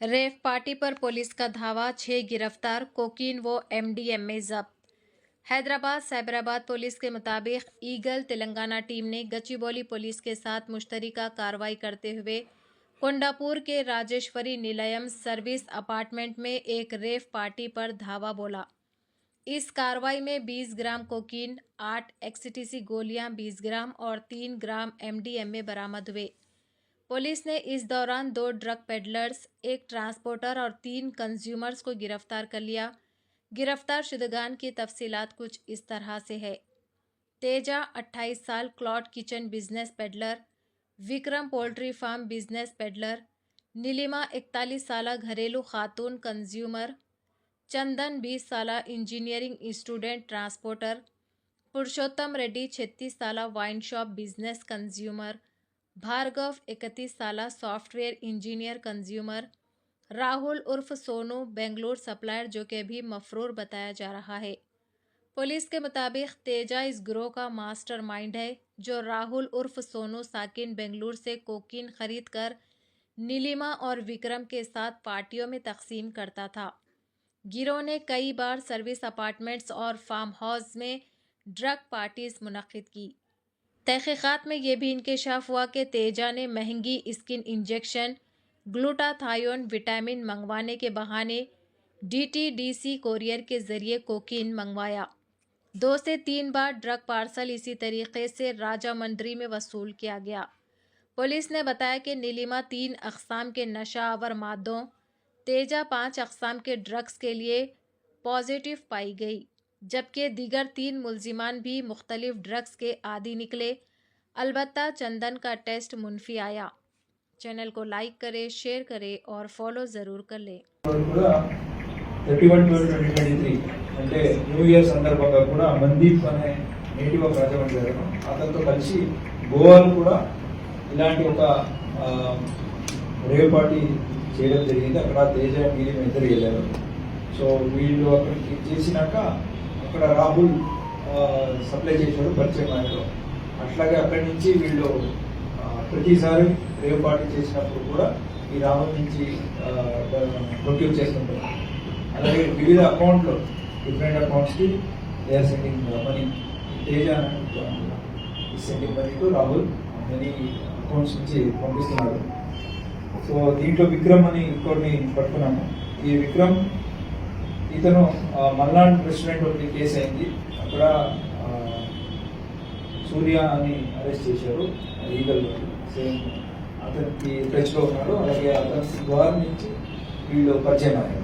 Rave party पर police का धावा, छह गिरफ़्तार, कोकीन व एमडीएमए जब्त। हैदराबाद, साइबराबाद पुलिस के मुताबिक ईगल तेलंगाना टीम ने गच्चीबौली पुलिस के साथ मुश्तरका कार्रवाई करते हुए कोंडापुर के राजेश्वरी निलयम सर्विस अपार्टमेंट में एक रेव पार्टी पर धावा बोला। इस कार्रवाई में 20 ग्राम कोकीन 8 एक्सटीसी गोलियाँ 20 ग्राम और 3 ग्राम एमडीएमए बरामद हुए। पुलिस ने इस दौरान दो ड्रग पेडलर्स, एक ट्रांसपोर्टर और तीन कंज्यूमर्स को गिरफ़्तार कर लिया। गिरफ़्तार शुदगान की तफसीलात कुछ इस तरह से है। तेजा 28 साल, cloud kitchen business peddler. Vikram poultry farm business peddler. Neelima 41 साल, घरेलू खातून कंज्यूमर। चंदन 20 साल, engineering student transporter. Purushottam Reddy 36 साल, wine shop business consumer. Bhargav, इकतीस साल, सॉफ्टवेयर इंजीनियर, कंज्यूमर, राहुल उर्फ़ सोनू, बेंगलोर सप्लायर, जो कि अभी मफरूर बताया जा रहा है। पुलिस के मुताबिक तेजा इस ग्रोह का मास्टर माइंड है, जो राहुल उर्फ़ सोनू साकिन बेंगलुरु से कोकीन खरीद कर नीलिमा और विक्रम के साथ पार्टियों में तकसीम करता था। गिरोह ने कई बार सर्विस अपार्टमेंट्स और फार्म हाउस में ड्रग पार्टीज़ मुनद की। तहकीक़ात में यह भी इंकशाफ हुआ कि तेजा ने महँगी स्किन इंजेक्शन, ग्लूटाथायोन विटामिन मंगवाने के बहाने डीटीडीसी कोरियर के ज़रिए कोकीन मंगवाया। दो से तीन बार ड्रग पार्सल इसी तरीके से राजा मंडरी में वसूल किया गया। पुलिस ने बताया कि नीलिमा तीन अकसाम के नशा आवर मादों, तेजा पाँच अकसाम के ड्रग्स के लिए पॉजिटिव पाई गई। जबकि दीगर तीन मुलजिमान भी मुख्तलिफ ड्रग्स के आदि निकले अलबत्ता चंदन का टेस्ट मुनफी आया चैनल को लाइक करें शेयर करें और फॉलो ज़रूर कर लें కూడా thirty one twelve twenty twenty three అంటే న్యూ ఇయర్ సందర్భంగా కూడా మందీప్ అనే నేటివ్ ఆఫ్ రాజమండ్రి గారు అతనితో కలిసి గోవాలో కూడా ఇలాంటి ఒక ఆ, రేవ్ పార్టీ చేయడం జరిగింది అక్కడ తేజ మీడియం ఇద్దరు వెళ్ళారు సో వీళ్ళు అక్కడికి చేసినాక అక్కడ రాహుల్ సప్లై చేశాడు పరిచయం ఆయనలో. అట్లాగే అక్కడి నుంచి వీళ్ళు ప్రతిసారి రేవ్ పార్టీ చేసినప్పుడు కూడా ఈ రాహుల్ నుంచి ప్రొక్యూర్ చేస్తుంటారు అలాగే వివిధ అకౌంట్లు different అకౌంట్స్కి they are sending money Teja sending money to Rahul. Money accounts నుంచి పంపిస్తున్నారు. సో దీంట్లో విక్రమ్ అని ఇంకోటిని పట్టుకున్నాము. ఈ విక్రమ్ ఇతను ఆ, రెస్టారెంట్ ఒకటి కేసు అయింది. అక్కడ సూర్య అని అరెస్ట్ చేశారు లీగల్ సేమ్ అతనికి టచ్లో ఉన్నాడు అలాగే అతని ద్వారా నుంచి వీళ్ళు పరిచయం అయ్యారు.